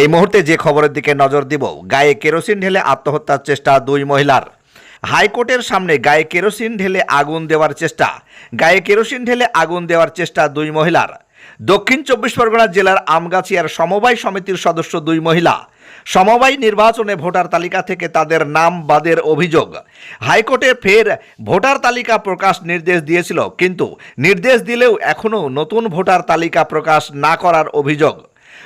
এই মুহূর্তে যে খবরের দিকে নজর দিব, গায়ে কেরোসিন ঢেলে আত্মহত্যার চেষ্টা দুই মহিলার। হাইকোর্টের সামনে গায়ে কেরোসিন ঢেলে আগুন দেওয়ার চেষ্টা, গায়ে কেরোসিন ঢেলে আগুন দেওয়ার চেষ্টা দুই মহিলার। দক্ষিণ চব্বিশ পরগনা জেলার আমগাছিয়ার সমবায় সমিতির সদস্য দুই মহিলা। সমবায় নির্বাচনে ভোটার তালিকা থেকে তাদের নাম বাদের অভিযোগ। হাইকোর্টে ফের ভোটার তালিকা প্রকাশ নির্দেশ দিয়েছিল, কিন্তু নির্দেশ দিলেও এখনও নতুন ভোটার তালিকা প্রকাশ না করার অভিযোগ।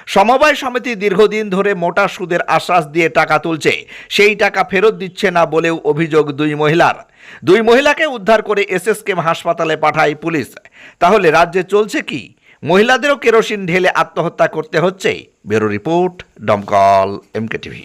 সমবায় সমিতি দীর্ঘদিন ধরে মোটা সুদের আশ্বাস দিয়ে টাকা তুলছে। সেই টাকা ফেরত দিচ্ছে না বলেও অভিযোগ দুই মহিলার। দুই মহিলাকে উদ্ধার করে এসএসকেম হাসপাতালে পাঠায় পুলিশ। তাহলে রাজ্যে চলছে কি? মহিলাদেরও কেরোসিন ঢেলে আত্মহত্যা করতে হচ্ছে? Bureau report Domkal MK TV.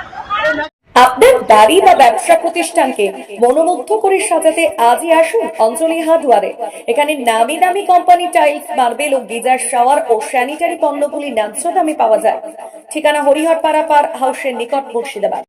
বাড়ি বা ব্যবসা প্রতিষ্ঠানকে মনোমুগ্ধ করে সাজাতে আজই আসুন অঞ্জলি হার্ডওয়ারে এখানে নামি দামি কোম্পানি টাইলস, মার্বেল ও গিজার শাওয়ার ও স্যানিটারি পণ্যগুলি ন্যায্য দামে পাওয়া যায়। ঠিকানা হরিহর পাড়া পার হাউসের নিকট মুর্শিদাবাদ।